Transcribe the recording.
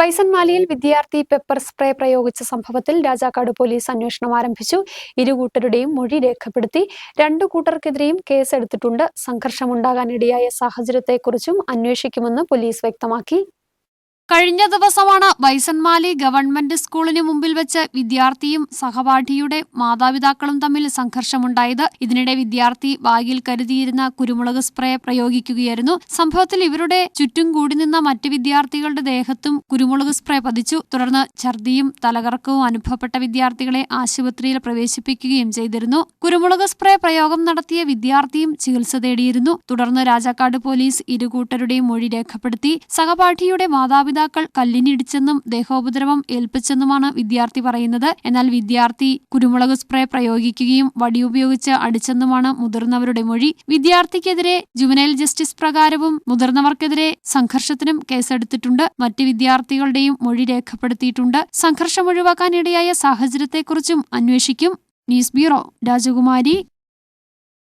ബൈസൺമാലിയിൽ വിദ്യാർത്ഥി pepper spray പ്രയോഗിച്ച സംഭവത്തിൽ രാജാക്കാട് പോലീസ് അന്വേഷണം ആരംഭിച്ചു. ഇരു കൂട്ടരുടെയും മൊഴി രേഖപ്പെടുത്തി രണ്ടു കൂട്ടർക്കെതിരെയും കേസെടുത്തിട്ടുണ്ട്. സംഘർഷമുണ്ടാകാനിടയായ സാഹചര്യത്തെക്കുറിച്ചും അന്വേഷിക്കുമെന്ന് പോലീസ് വ്യക്തമാക്കി. കഴിഞ്ഞ ദിവസമാണ് വൈസൻമാലി ഗവൺമെന്റ് സ്കൂളിന് മുമ്പിൽ വെച്ച് വിദ്യാർത്ഥിയും സഹപാഠിയുടെ മാതാപിതാക്കളും തമ്മിൽ സംഘർഷമുണ്ടായത്. ഇതിനിടെ വിദ്യാർത്ഥി ബാഗിൽ കരുതിയിരുന്ന കുരുമുളക് സ്പ്രേ പ്രയോഗിക്കുകയായിരുന്നു. സംഭവത്തിൽ ഇവരുടെ ചുറ്റും കൂടി നിന്ന മറ്റ് വിദ്യാർത്ഥികളുടെ ദേഹത്തും കുരുമുളക് സ്പ്രേ പതിച്ചു. തുടർന്ന് ഛർദിയും തലകറക്കവും അനുഭവപ്പെട്ട വിദ്യാർത്ഥികളെ ആശുപത്രിയിൽ പ്രവേശിപ്പിക്കുകയും ചെയ്തിരുന്നു. കുരുമുളക് സ്പ്രേ പ്രയോഗം നടത്തിയ വിദ്യാർത്ഥിയും ചികിത്സ തേടിയിരുന്നു. തുടർന്ന് രാജാക്കാട് പോലീസ് ഇരുകൂട്ടരുടെയും മൊഴി രേഖപ്പെടുത്തി. സഹപാഠിയുടെ മാതാപിതാക്കൾ കല്ലിനിടിച്ചെന്നും ദേഹോപദ്രവം ഏൽപ്പിച്ചെന്നുമാണ് വിദ്യാർത്ഥി പറയുന്നത്. എന്നാൽ വിദ്യാർത്ഥി കുരുമുളക് സ്പ്രേ പ്രയോഗിക്കുകയും വടിയുപയോഗിച്ച് അടിച്ചെന്നുമാണ് മുതിർന്നവരുടെ മൊഴി. വിദ്യാർത്ഥിക്കെതിരെ ജുവനൈൽ ജസ്റ്റിസ് പ്രകാരവും മുതിർന്നവർക്കെതിരെ സംഘർഷത്തിനും കേസെടുത്തിട്ടുണ്ട്. മറ്റ് വിദ്യാർത്ഥികളുടെയും മൊഴി രേഖപ്പെടുത്തിയിട്ടുണ്ട്. സംഘർഷം ഒഴിവാക്കാനിടയായ സാഹചര്യത്തെക്കുറിച്ചും അന്വേഷിക്കും. ന്യൂസ് ബ്യൂറോ രാജകുമാരി.